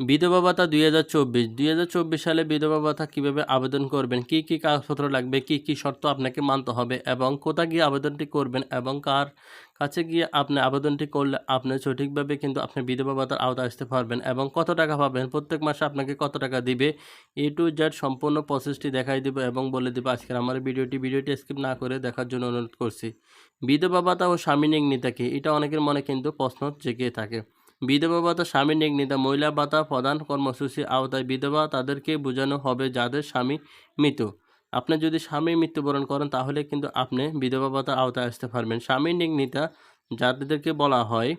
বিধবা ভাতা দুই হাজার চব্বিশ। দুই হাজার চব্বিশ সালে বিধবা ভাতা কীভাবে আবেদন করবেন? কী কী কাগজপত্র লাগবে? কী কী শর্ত আপনাকে মানতে হবে? এবং কোথায় গিয়ে আবেদনটি করবেন? এবং কার কাছে গিয়ে আপনি আবেদনটি করলে আপনি সঠিকভাবে কিন্তু আপনি বিধবা ভাতার আওতায় আসতে পারবেন? এবং কত টাকা পাবেন? প্রত্যেক মাসে আপনাকে কত টাকা দিবে? এ টু জেড সম্পূর্ণ প্রসেসটি দেখাই দেবো এবং বলে দেবো আজকের আমার ভিডিওটি। ভিডিওটি স্কিপ না করে দেখার জন্য অনুরোধ করছি। বিধবা ভাতা ও স্বামী নিগ্নিতা কি? এটা অনেকের মনে কিন্তু প্রশ্ন জেগে থাকে। বিধবা ভাতা স্বামী নিগ্নিতা মহিলা ভাতা প্রদান কর্মসূচির আওতায় বিধবা তাদেরকে বোঝানো হবে যাদের স্বামী মৃত আপনি যদি স্বামী মৃত্যুবরণ করেন, তাহলে কিন্তু আপনি বিধবা ভাতা আওতায় আসতে পারবেন। স্বামী নিগ্নিতা যাদেরকে বলা হয়,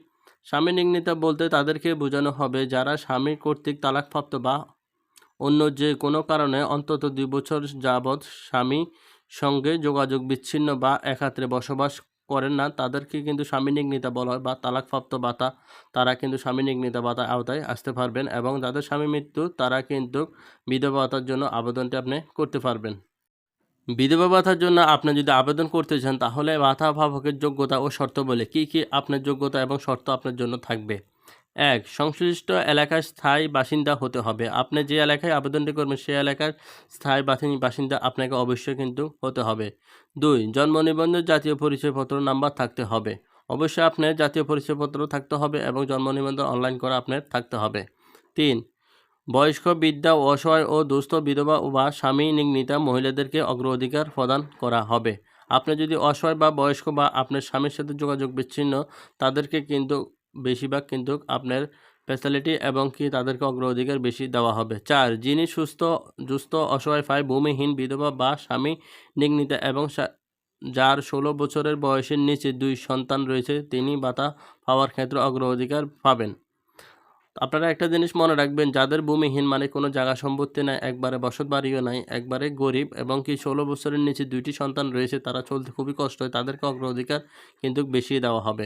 স্বামী নিগ্নিতা বলতে তাদেরকে বোঝানো হবে যারা স্বামী কর্তৃক তালাকপ্রাপ্ত বা অন্য যে কোনো কারণে অন্তত দুই বছর যাবৎ স্বামী সঙ্গে যোগাযোগ বিচ্ছিন্ন বা একাত্রে বসবাস করেন না। তাদেরকে কিন্তু স্বামী নিগ্নিতা বলা হয় বা তালাকপ্রাপ্ত বাতা তারা কিন্তু স্বামী নিগ্নিতা বাতা আওতায় আসতে পারবেন এবং যাদের স্বামী মৃত্যু, তারা কিন্তু বিধবা ভাতার জন্য আবেদনটি আপনি করতে পারবেন। বিধবা ভাতার জন্য আপনি যদি আবেদন করতে চান, তাহলে ভাতা ভাবকের যোগ্যতা ও শর্ত বলে কি কি আপনার যোগ্যতা এবং শর্ত আপনার জন্য থাকবে? এক, সংশ্লিষ্ট এলাকার স্থায়ী বাসিন্দা হতে হবে। আপনি যে এলাকায় আবেদনটি করবেন সেই এলাকার স্থায়ী বাসিন- বাসিন্দা আপনাকে অবশ্যই কিন্তু হতে হবে। দুই, জন্ম নিবন্ধন জাতীয় পরিচয়পত্র নাম্বার থাকতে হবে। অবশ্যই আপনার জাতীয় পরিচয়পত্র থাকতে হবে এবং জন্ম নিবন্ধন অনলাইন করা আপনার থাকতে হবে। তিন, বয়স্ক বিদ্যা অসহায় ও দুস্থ বিধবা বা স্বামী নিগ্নিতা মহিলাদেরকে অগ্রাধিকার প্রদান করা হবে। আপনি যদি অসহায় বা বয়স্ক বা আপনার স্বামীর সাথে যোগাযোগ বিচ্ছিন্ন, তাদেরকে কিন্তু বেশিরভাগ কিন্তু আপনার ফ্যাসিলিটি এবং কি তাদেরকে অগ্রাধিকার বেশি দেওয়া হবে। চার, যিনি সুস্থ, দুস্থ, অসহায় পায় ভূমিহীন, বিধবা বা স্বামী নিগ্নিতা এবং যার ষোলো বছরের বয়সের নিচে দুই সন্তান রয়েছে, তিনি ভাতা পাওয়ার ক্ষেত্রে অগ্রাধিকার পাবেন। আপনারা একটা জিনিস মনে রাখবেন, যাদের ভূমিহীন মানে কোনো জায়গা সম্পত্তি নাই, একবারে বসত বাড়িও নাই, একবারে গরিব এবং কি ষোলো বছরের নিচে দুইটি সন্তান রয়েছে, তারা চলতে খুবই কষ্ট হয়, তাদেরকে অগ্রাধিকার কিন্তু বেশি দেওয়া হবে।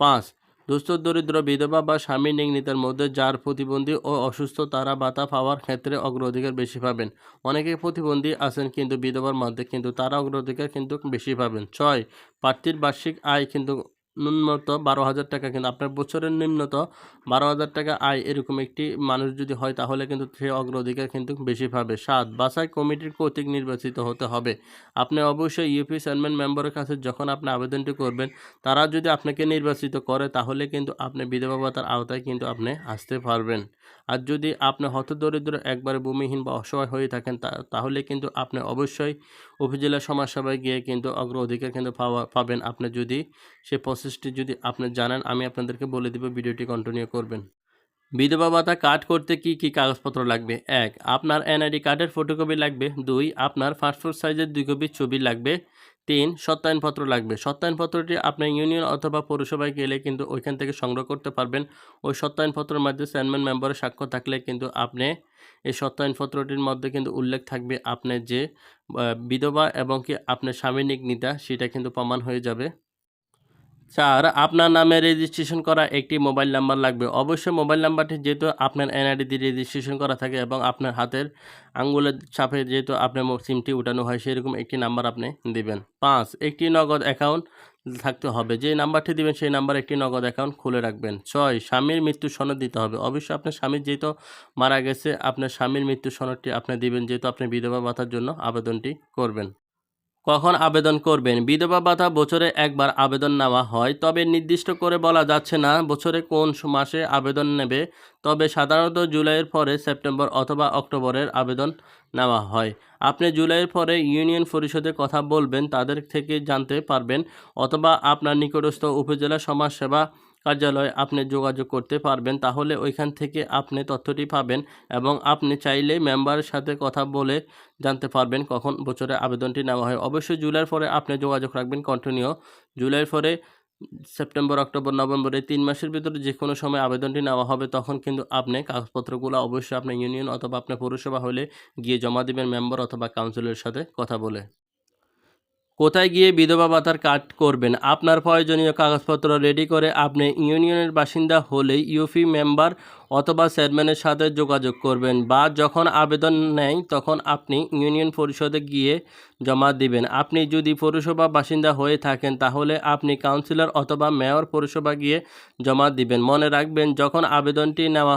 পাঁচ দুস্থ, দরিদ্র বিধবা বা স্বামী নিগ্নিতার মধ্যে যার প্রতিবন্ধী ও অসুস্থ, তারা ভাতা পাওয়ার ক্ষেত্রে অগ্রাধিকার বেশি পাবেন। অনেকে প্রতিবন্ধী আছেন কিন্তু বিধবার মধ্যে, কিন্তু তারা অগ্রাধিকার কিন্তু বেশি পাবেন। ছয়, প্রার্থীর বার্ষিক আয় কিন্তু ন্যূনত বারো হাজার টাকা। কিন্তু আপনার বছরের নিম্নত বারো হাজার টাকা আয় এরকম একটি মানুষ যদি হয়, তাহলে কিন্তু সে অগ্রাধিকার কিন্তু বেশি পাবে। সাত, বাছাই কমিটির কর্তৃক নির্বাচিত হতে হবে। আপনি অবশ্যই ইউপি চেয়ারম্যান মেম্বারের কাছে যখন আপনি আবেদনটি করবেন, তারা যদি আপনাকে নির্বাচিত করে, তাহলে কিন্তু আপনি বিধবা ভাতার আওতায় কিন্তু আপনি আসতে পারবেন। আর যদি আপনি হতদরিদ্র, একবার ভূমিহীন বা অসহায় হয়ে থাকেন তাহলে কিন্তু আপনি অবশ্যই উপজেলা সমাজসভায় গিয়ে কিন্তু অগ্র অধিকার কিন্তু পাওয়া, পাবেন। আপনি যদি সে প্রসেসটি যদি আপনি জানান, আমি আপনাদেরকে বলে দিব, ভিডিওটি কন্টিনিউ করবেন। বিধবা ভাতা কার্ড করতে কি কি কাগজপত্র লাগবে? এক, আপনার এনআইডি কার্ডের ফটোকপি লাগবে। দুই, আপনার পাসপোর্ট সাইজের দুই কপি ছবি লাগবে। তিন, সত্যায়নপত্র লাগবে। সত্যায়নপত্রটি আপনার ইউনিয়ন অথবা পৌরসভায় গেলে কিন্তু ওইখান থেকে সংগ্রহ করতে পারবেন। ওই সত্যায়নপত্রের মধ্যে চেয়ারম্যান মেম্বারের স্বাক্ষর থাকলে কিন্তু আপনি এই সত্যায়নপত্রটির মধ্যে কিন্তু উল্লেখ থাকবে আপনার যে বিধবা এবং কি আপনার স্বামী নিগ্নিতা সেটা কিন্তু প্রমাণ হয়ে যাবে। চার আপনার নামে রেজিস্ট্রেশন করা একটি মোবাইল নাম্বার লাগবে। অবশ্যই মোবাইল নাম্বারটি যেহেতু আপনার এনআইডি দিয়ে রেজিস্ট্রেশন করা থাকে এবং আপনার হাতের আঙ্গুলের চাপে যেহেতু আপনার সিমটি উঠানো হয়, সেরকম একটি নাম্বার আপনি দিবেন। পাঁচ, একটি নগদ অ্যাকাউন্ট থাকতে হবে। যে নাম্বারটি দিবেন, সেই নাম্বার একটি নগদ অ্যাকাউন্ট খুলে রাখবেন। ছয়, স্বামীর মৃত্যু সনদ দিতে হবে। অবশ্যই আপনার স্বামীর যেহেতু মারা গেছে, আপনার স্বামীর মৃত্যু সনদটি আপনি দিবেন, যেহেতু আপনি বিধবা ভাতার জন্য আবেদনটি করবেন। কখন আবেদন করবেন? বিধবা ভাতা বছরে একবার আবেদন নেওয়া হয়, তবে নির্দিষ্ট করে বলা যাচ্ছে না বছরে কোন মাসে আবেদন নেবে, তবে সাধারণত জুলাইয়ের পরে সেপ্টেম্বর অথবা অক্টোবরের আবেদন নেওয়া হয়। আপনি জুলাইয়ের পরে ইউনিয়ন পরিষদে কথা বলবেন, তাদের থেকে জানতে পারবেন, অথবা আপনার নিকটস্থ উপজেলা সমাজসেবা কার্যালয়ে আপনি যোগাযোগ করতে পারবেন, তাহলে ওইখান থেকে আপনি তথ্যটি পাবেন এবং আপনি চাইলে মেম্বারের সাথে কথা বলে জানতে পারবেন কখন বছরে আবেদনটি নেওয়া হয়। অবশ্যই জুলাইয়ের পরে আপনি যোগাযোগ রাখবেন কন্টিনিউ জুলাইয়ের পরে সেপ্টেম্বর, অক্টোবর, নভেম্বর এই তিন মাসের ভিতরে যে কোনো সময় আবেদনটি নেওয়া হবে, তখন কিন্তু আপনি কাগজপত্রগুলো অবশ্যই আপনার ইউনিয়ন অথবা আপনার পৌরসভা হলে গিয়ে জমা দেবেন মেম্বার অথবা কাউন্সিলের সাথে কথা বলে। কোথায় গিয়ে বিধবা ভাতার কার্ড করবেন? আপনার প্রয়োজনীয় কাগজপত্র রেডি করে আপনি ইউনিয়নের বাসিন্দা হলেই ইউপি মেম্বার অথবা চেয়ারম্যানের সাথে যোগাযোগ করবেন বা যখন আবেদন নেয় তখন আপনি ইউনিয়ন পরিষদে গিয়ে জমা দিবেন। আপনি যদি পৌরসভা বাসিন্দা হয়ে থাকেন তাহলে আপনি কাউন্সিলর অথবা মেয়র পৌরসভা গিয়ে জমা দিবেন। মনে রাখবেন, যখন আবেদনটি নেওয়া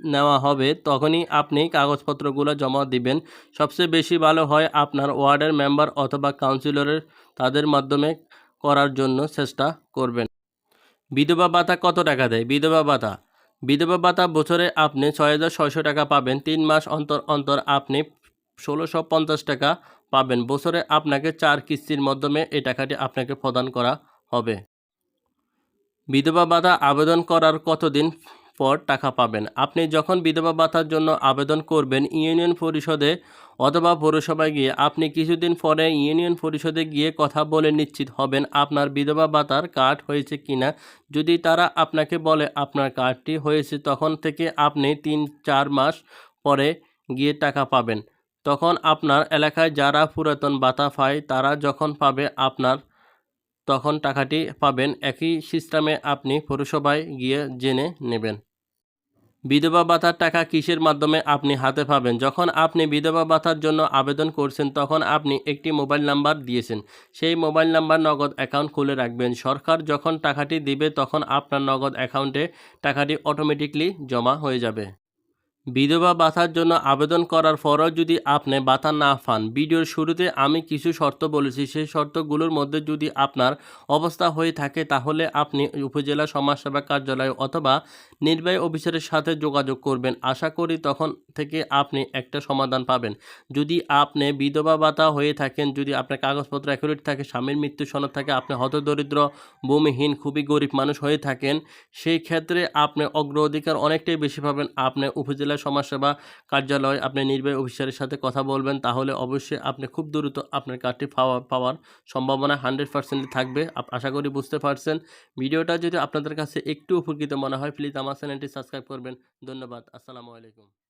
নেওয়া হবে, তখনই আপনি কাগজপত্রগুলো জমা দিবেন। সবচেয়ে বেশি ভালো হয় আপনার ওয়ার্ডের মেম্বার অথবা কাউন্সিলরের তাদের মাধ্যমে করার জন্য চেষ্টা করবেন। বিধবা ভাতা কত টাকা দেয়? বিধবা ভাতা। বিধবা ভাতা বছরে আপনি ছয় হাজার ছয়শো টাকা পাবেন। তিন মাস অন্তর অন্তর আপনি ষোলোশো পঞ্চাশ টাকা পাবেন। বছরে আপনাকে চার কিস্তির মাধ্যমে এই টাকাটি আপনাকে প্রদান করা হবে। বিধবা ভাতা আবেদন করার কতদিন পর টাকা পাবেন। আপনি যখন বিধবা ভাতার জন্য আবেদন করবেন ইউনিয়ন পরিষদে অথবা পৌরসভায় গিয়ে আপনি কিছুদিন পরে ইউনিয়ন পরিষদে গিয়ে কথা বলে নিশ্চিত হবেন আপনার বিধবা ভাতার কার্ড হয়েছে কিনা। যদি তারা আপনাকে বলে আপনার কার্ডটি হয়েছে, তখন থেকে আপনি তিন, চার মাস পরে গিয়ে টাকা পাবেন। তখন আপনার এলাকায় যারা পুরাতন ভাতা পায়, তারা যখন পাবে আপনার, তখন টাকাটি পাবেন। একই সিস্টেমে আপনি পৌরসভায় গিয়ে জেনে নেবেন। বিধবা ভাতার টাকা কিসের মাধ্যমে আপনি হাতে পাবেন? যখন আপনি বিধবা ভাতার জন্য আবেদন করছেন, তখন আপনি একটি মোবাইল নাম্বার দিয়েছেন। সেই মোবাইল নাম্বার নগদ অ্যাকাউন্ট খুলে রাখবেন। সরকার যখন টাকাটি দিবে, তখন আপনার নগদ অ্যাকাউন্টে টাকাটি অটোমেটিকলি জমা হয়ে যাবে। বিধবা ভাতার জন্য আবেদন করার পরও যদি আপনি ভাতা না পান, ভিডিওর শুরুতে আমি কিছু শর্ত বলেছি। সেই শর্তগুলোর মধ্যে যদি আপনার অবস্থা হয়ে থাকে, তাহলে আপনি উপজেলা সমাজসেবা কার্যালয় অথবা নির্বাহী অফিসারের সাথে যোগাযোগ করবেন। আশা করি তখন থেকে আপনি একটা সমাধান পাবেন। যদি আপনি বিধবা ভাতা হয়ে থাকেন, যদি আপনার কাগজপত্র অ্যাকুরেট থাকে, স্বামীর মৃত্যু সনদ থাকে, আপনি হতদরিদ্র, ভূমিহীন, খুবই গরিব মানুষ হয়ে থাকেন, সেই ক্ষেত্রে আপনি অগ্রাধিকার অনেকটাই বেশি পাবেন। আপনি উপজেলা সমাজসেবা কার্যালয় আপনি নির্বাহী অফিসারের সাথে কথা বলবেন, তাহলে অবশ্যই আপনি খুব দ্রুত আপনার কার্ডটি পাওয়া, পাওয়ার সম্ভাবনা হান্ড্রেড পার্সেন্ট থাকবে। আশা করি বুঝতে পারছেন। ভিডিওটা যদি আপনাদের কাছে একটু উপকৃত মনে হয় প্লিজ আমার চ্যানেলটি সাবস্ক্রাইব করবেন। ধন্যবাদ। আসসালামু আলাইকুম।